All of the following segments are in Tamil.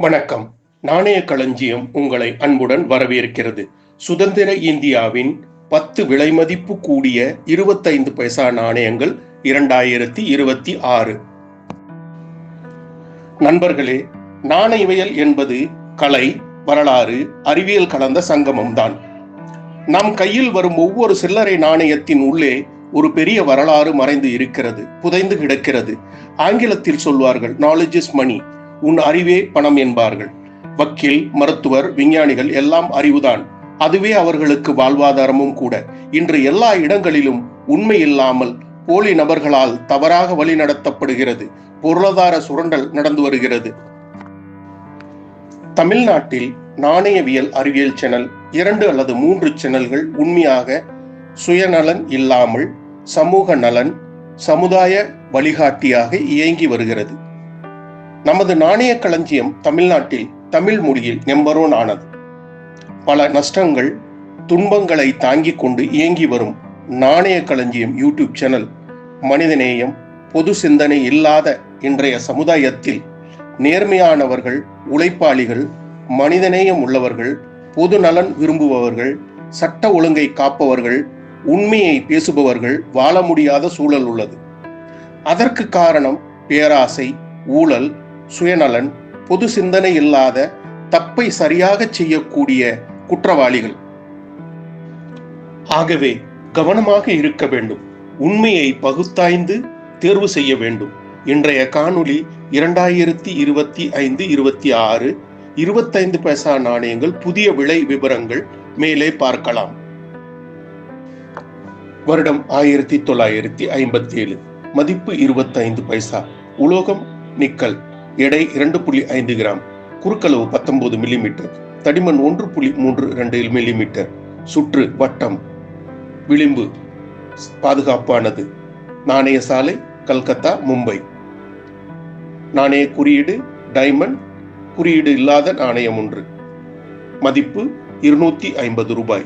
வணக்கம். நாணய களஞ்சியம் உங்களை அன்புடன் வரவேற்கிறது. சுதந்திர இந்தியாவின் பத்து விலைமதிப்பு கூடிய இருபத்தைந்து பைசா நாணயங்கள் இரண்டாயிரத்தி இருபத்தி ஆறு. நண்பர்களே நாணயவியல் என்பது கலை வரலாறு அறிவியல் கலந்த சங்கமம்தான். நம் கையில் வரும் ஒவ்வொரு சில்லறை நாணயத்தின் உள்ளே ஒரு பெரிய வரலாறு மறைந்து இருக்கிறது புதைந்து கிடக்கிறது. ஆங்கிலத்தில் சொல்வார்கள் நாலேஜ் இஸ் மணி உன் அறிவே பணம் என்பார்கள். வக்கீல் மருத்துவர் விஞ்ஞானிகள் எல்லாம் அறிவுதான். அதுவே அவர்களுக்கு வாழ்வாதாரமும் கூட. இன்று எல்லா இடங்களிலும் உண்மை இல்லாமல் போலி நபர்களால் தவறாக வழிநடத்தப்படுகிறது பொருளாதார சுரண்டல் நடந்து வருகிறது. தமிழ்நாட்டில் நாணயவியல் அறிவியல் சேனல் இரண்டு அல்லது மூன்று சேனல்கள் உண்மையாக சுயநலன் இல்லாமல் சமூக நலன் சமுதாய வழிகாட்டியாக இயங்கி வருகிறது. நமது நாணய களஞ்சியம் தமிழ்நாட்டில் தமிழ் மொழியில் நெம்பரோன் ஆனது. பல நஷ்டங்கள் துன்பங்களை தாங்கிக் கொண்டு இயங்கி வரும் நாணய களஞ்சியம் யூடியூப் சேனல் மனிதநேயம் பொது சிந்தனை இல்லாத இன்றைய சமுதாயத்தில் நேர்மையானவர்கள் உழைப்பாளிகள் மனிதநேயம் உள்ளவர்கள் பொது நலன் விரும்புபவர்கள் சட்ட ஒழுங்கை காப்பவர்கள் உண்மையை பேசுபவர்கள் வாழ முடியாத சூழல் உள்ளது. அதற்கு காரணம் பேராசை ஊழல் சுயநலன் பொது சிந்தனை இல்லாத தப்பை சரியாக செய்யக்கூடிய குற்றவாளிகள். ஆகவே கவனமாக இருக்க வேண்டும். உண்மையை பகுத்தாய்ந்து தேர்வு செய்ய வேண்டும். இன்றைய காணொளி இரண்டாயிரத்தி இருபத்தி ஐந்து இருபத்தி ஆறு இருபத்தைந்து பைசா நாணயங்கள் புதிய விலை விவரங்கள் மேலே பார்க்கலாம். வருடம் ஆயிரத்தி தொள்ளாயிரத்தி ஐம்பத்தி ஏழு மதிப்பு இருபத்தைந்து பைசா. உலோகம் நிக்கல். எடை இரண்டு புள்ளி ஐந்து கிராம் குறுக்களவு பத்தொன்பது மில்லிமீட்டர் தடிமன் ஒன்று புள்ளி மூன்று ரெண்டு மில்லிமீட்டர் சுற்று வட்டம் விளிம்பு பாதுகாப்பானது. நாணய சாலை கல்கத்தா மும்பை. நாணய குறியீடு டைமண்ட் குறியீடு இல்லாத நாணயம் ஒன்று. மதிப்பு இருநூத்தி ஐம்பது ரூபாய்.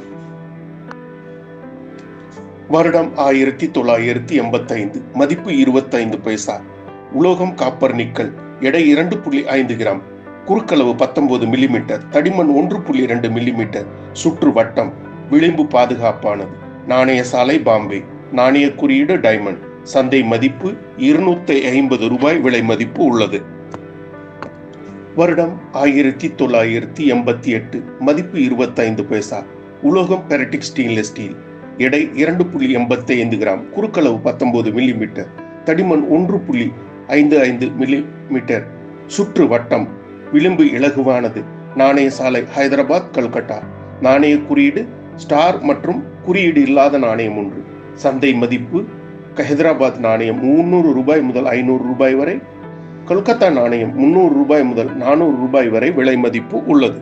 வருடம் ஆயிரத்தி தொள்ளாயிரத்தி எண்பத்தைந்து மதிப்பு இருபத்தைந்து பைசா. உலோகம் காப்பர் நிக்கல். எடை இரண்டு புள்ளி ஐந்து கிராம் குறுக்களவு பத்தொன்பது மில்லிமீட்டர் தடிமன் ஒன்று புள்ளி ரெண்டு மில்லிமீட்டர் சுற்று வட்டம் விளிம்பு பாதுகாப்பானது. நாணய சாலை பாம்பே நாணய குறியீடு டைமண்ட் சந்தை மதிப்பு இருநூத்தி ஐம்பது ரூபாய் விலை மதிப்பு உள்ளது. வருடம் ஆயிரத்தி தொள்ளாயிரத்தி எண்பத்தி எட்டு மதிப்பு இருபத்தைந்து பைசா உலோகம் பெரட்டிக் ஸ்டெயின்லெஸ் ஸ்டீல் எடை இரண்டு புள்ளி எண்பத்தி ஐந்து கிராம் குறுக்களவு பத்தொன்பது மில்லிமீட்டர் தடிமன் ஒன்று புள்ளி ஐந்து ஐந்து மில்லி மீட்டர். சுற்று வட்டம் விளிம்பு இலகுவானது. நாணய சாலை ஹைதராபாத் கல்கட்டா. நாணய குறியீடு ஸ்டார் மற்றும் குறியீடு இல்லாத நாணயம் ஒன்று. சந்தை மதிப்பு ஹைதராபாத் நாணயம் முன்னூறு ரூபாய் முதல் ஐநூறு ரூபாய் வரை. கொல்கத்தா நாணயம் முன்னூறு ரூபாய் முதல் நானூறு ரூபாய் வரை விலை மதிப்பு உள்ளது.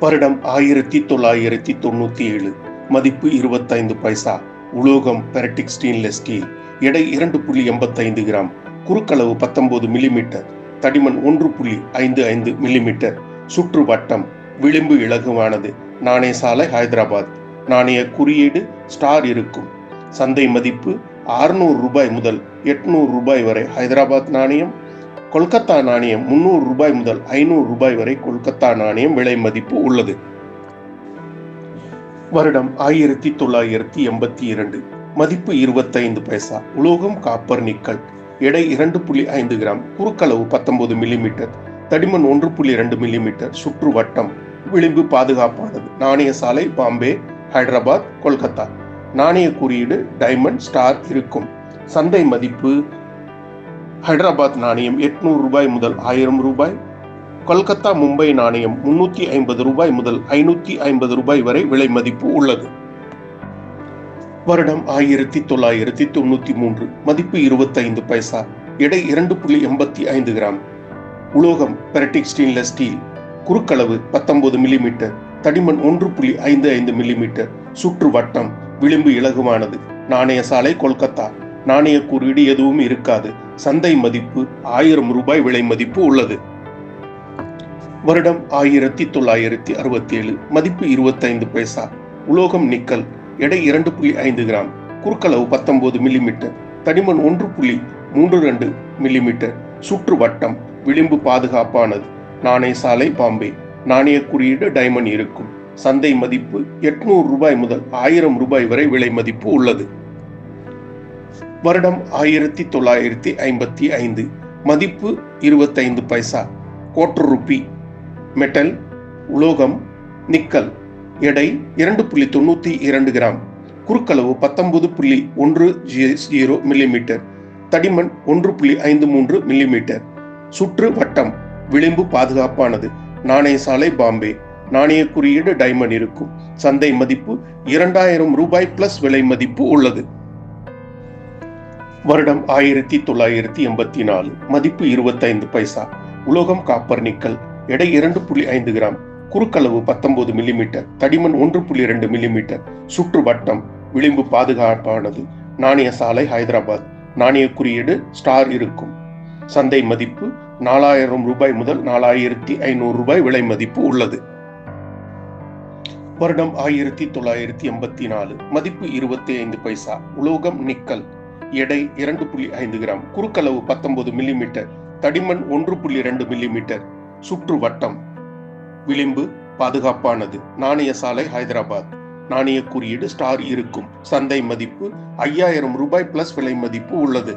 வருடம் ஆயிரத்தி தொள்ளாயிரத்தி தொண்ணூத்தி ஏழு மதிப்பு இருபத்தைந்து பைசா. உலோகம் பெரட்டிக் ஸ்டெயின்லெஸ் ஸ்டீல் எடை இரண்டு புள்ளி எண்பத்தைந்து கிராம். குறுக்களவு பத்தொன்பது மில்லிமீட்டர் தடிமன் ஒன்று புள்ளி ஐந்து ஐந்து மில்லிமீட்டர் சுற்று வட்டம் விளிம்பு இலகுவானது. நாணய சாலை ஹைதராபாத். நாணய குறியீடு ஸ்டார் இருக்கும். சந்தை மதிப்பு அறுநூறு ரூபாய் முதல் எட்நூறு ரூபாய் வரை ஹைதராபாத் நாணயம். கொல்கத்தா நாணயம் முன்னூறு ரூபாய் முதல் ஐநூறு ரூபாய் வரை கொல்கத்தா நாணயம் விலை மதிப்பு உள்ளது. வருடம் ஆயிரத்தி தொள்ளாயிரத்தி எண்பத்தி இரண்டு. மதிப்பு இருபத்தைந்து பைசா. உலோகம் காப்பர் நிக்கல். எடை இரண்டு புள்ளி ஐந்து கிராம் குறுக்களவு பத்தொன்பது மில்லிமீட்டர் தடிமன் ஒன்று புள்ளி இரண்டு மில்லிமீட்டர் சுற்று வட்டம் விளிம்பு பாதுகாப்பானது. நாணய சாலை பாம்பே ஹைதராபாத் கொல்கத்தா. நாணய குறியீடு டைமண்ட் ஸ்டார் இருக்கும். சந்தை மதிப்பு ஹைதராபாத் நாணயம் எட்நூறு ரூபாய் முதல் ஆயிரம் ரூபாய் கொல்கத்தா மும்பை நாணயம் முன்னூற்றி ஐம்பது ரூபாய் முதல் ஐநூற்றி ஐம்பது ரூபாய் வரை விலை மதிப்பு உள்ளது. வருடம் ஆயிரத்தி தொள்ளாயிரத்தி தொண்ணூத்தி மூன்று. மதிப்பு இருபத்தைந்து பைசா. எடை இரண்டு புள்ளி எண்பத்தி ஐந்து கிராம். உலோகம் பெரட்டிக் ஸ்டெயின்லெஸ் ஸ்டீல் குறுக்களவு பத்தொன்பது மில்லிமீட்டர். தடிமன் ஒன்று புள்ளி ஐந்து ஐந்து மில்லிமீட்டர். சுற்று வட்டம் விளிம்பு இலகுவானது. நாணய சாலை கொல்கத்தா. நாணய குறியீடு எதுவும் இருக்காது. சந்தை மதிப்பு ஆயிரம் ரூபாய் விலை மதிப்பு உள்ளது. வருடம் ஆயிரத்தி தொள்ளாயிரத்தி அறுபத்தி ஏழு மதிப்பு இருபத்தைந்து பைசா. உலோகம் நிக்கல். எடை இரண்டு புள்ளி ஐந்து கிராம் குறுக்களவு பத்தொன்பது மில்லிமீட்டர் தடிமன் ஒன்று புள்ளி மூன்று ரெண்டு மில்லிமீட்டர் சுற்று வட்டம் விளிம்பு பாதுகாப்பானது நாணய சாலை பாம்பே நாணய குறியீடு டைமண்ட் இருக்கும் சந்தை மதிப்பு எட்நூறு ரூபாய் முதல் ஆயிரம் ரூபாய் வரை விலை மதிப்பு உள்ளது. வருடம் ஆயிரத்தி தொள்ளாயிரத்தி ஐம்பத்தி ஐந்து மதிப்பு இருபத்தைந்து பைசா கோட்டு ருப்பி மெட்டல் உலோகம் நிக்கல் எடை இரண்டு புள்ளி தொண்ணூத்தி இரண்டு கிராம். குறுக்களவு பத்தொன்பது புள்ளி ஒன்று ஜீரோ மில்லிமீட்டர். தடிமன் ஒன்று புள்ளி ஐந்து மூன்று மில்லிமீட்டர். சுற்று வட்டம் விளிம்பு பாதுகாப்பானது. நாணய சாலை பாம்பே. நாணய குறியீடு டைமண்ட் இருக்கும். சந்தை மதிப்பு இரண்டாயிரம் ரூபாய் பிளஸ் விலை மதிப்பு உள்ளது. வருடம் ஆயிரத்தி தொள்ளாயிரத்தி எண்பத்தி நாலு. மதிப்பு இருபத்தைந்து பைசா. உலோகம் காப்பர் நிக்கல். எடை இரண்டு புள்ளி ஐந்து கிராம். குறுக்களவு பத்தொன்பது மில்லிமீட்டர் தடிமன் ஒன்று புள்ளி இரண்டு மில்லிமீட்டர் சுற்று வட்டம் விளிம்பு பாதுகாப்பானது நாணய சாலை ஹைதராபாத் நாணய குறியீடு ஸ்டார் இருக்கும். சந்தை மதிப்பு நாலாயிரம் ரூபாய் முதல் நாலாயிரத்தி ஐநூறு ரூபாய் விலை மதிப்பு உள்ளது. வருடம் ஆயிரத்தி தொள்ளாயிரத்தி எண்பத்தி நாலு மதிப்பு இருபத்தி ஐந்து பைசா உலோகம் நிக்கல் எடை இரண்டு புள்ளி ஐந்து கிராம் குறுக்களவு பத்தொன்பது மில்லிமீட்டர் தடிமன் ஒன்று புள்ளி இரண்டு மில்லிமீட்டர் சுற்று வட்டம் விளிம்பு பாதுகாப்பானது. நாணய சாலை ஹைதராபாத். நாணய குறியீடு ஸ்டார் இருக்கும். சந்தை மதிப்பு ஐயாயிரம் ரூபாய் பிளஸ் விலை மதிப்பு உள்ளது.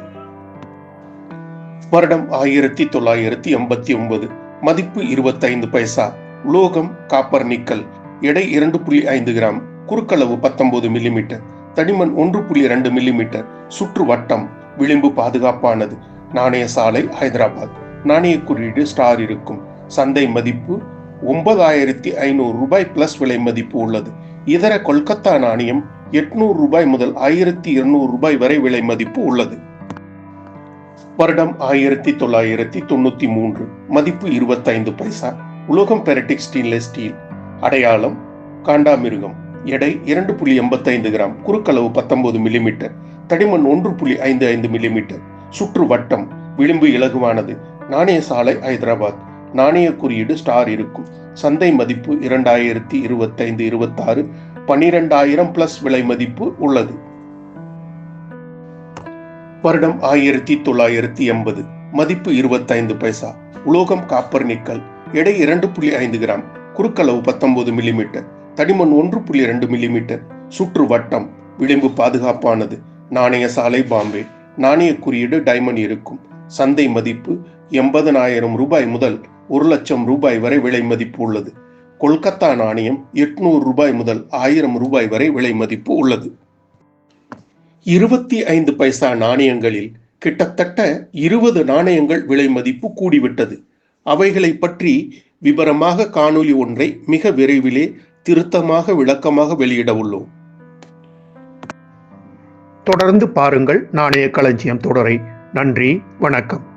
வருடம் ஆயிரத்தி தொள்ளாயிரத்தி எண்பத்தி ஒன்பது. மதிப்பு இருபத்தைந்து பைசா. உலோகம் காப்பர் நிக்கல். எடை இரண்டு புள்ளி ஐந்து கிராம். குறுக்களவு பத்தொன்பது மில்லிமீட்டர். தடிமன் ஒன்று புள்ளி இரண்டு மில்லிமீட்டர். சுற்று வட்டம். விளிம்பு பாதுகாப்பானது. நாணய சாலை ஹைதராபாத். நாணய குறியீடு ஸ்டார் இருக்கும். சந்தை மதிப்பு ஒன்பதாயிரத்தி ஐநூறு ரூபாய் பிளஸ் விலை மதிப்பு உள்ளது. இதர கொல்கத்தா நாணயம் எட்நூறு ரூபாய் முதல் ஆயிரத்தி இருநூறு ரூபாய் வரை விலை மதிப்பு உள்ளது. வருடம் ஆயிரத்தி தொள்ளாயிரத்தி தொண்ணூத்தி மூன்று மதிப்பு இருபத்தைந்து பைசா. உலோகம் பெரட்டிக் ஸ்டெயின்லெஸ் ஸ்டீல் அடையாளம் காண்டாமிருகம். எடை இரண்டு புள்ளி எண்பத்தைந்து கிராம். குறுக்களவு பத்தொன்பது மில்லிமீட்டர். தடிமன் ஒன்று புள்ளி ஐந்து ஐந்து மில்லிமீட்டர். சுற்று வட்டம் விளிம்பு இலகுவானது. நாணய சாலை ஹைதராபாத். நாணய குறியீடு ஸ்டார் இருக்கும். சந்தை மதிப்பு இரண்டாயிரத்தி இருபத்தைந்து இருபத்தாறு பன்னிரெண்டாயிரம் பிளஸ் விலை மதிப்பு உள்ளது. வருடம் ஆயிரத்தி தொள்ளாயிரத்தி எண்பது. மதிப்பு இருபத்தைந்து பைசா. உலோகம் காப்பர் நிக்கல். எடை இரண்டு புள்ளி ஐந்து கிராம். குறுக்களவு பத்தொன்பது மில்லிமீட்டர் தடிமன் ஒன்று புள்ளி இரண்டு மில்லிமீட்டர் சுற்று வட்டம். விளிம்பு பாதுகாப்பானது. நாணய சாலை பாம்பே. நாணய குறியீடு டைமண்ட் இருக்கும். சந்தை மதிப்பு எண்பதனாயிரம் ரூபாய் முதல் ஒரு லட்சம் ரூபாய் வரை விலை மதிப்பு உள்ளது. கொல்கத்தா நாணயம் எட்நூறு ரூபாய் முதல் ஆயிரம் ரூபாய் வரை விலை மதிப்பு உள்ளது. இருபத்தி ஐந்து பைசா நாணயங்களில் கிட்டத்தட்ட இருபது நாணயங்கள் விலை மதிப்பு கூடிவிட்டது. அவைகளை பற்றி விவரமாக காணொளி ஒன்றை மிக விரைவிலே திருத்தமாக விளக்கமாக வெளியிட உள்ளோம். தொடர்ந்து பாருங்கள் நாணய களஞ்சியம் தொடரை. நன்றி வணக்கம்.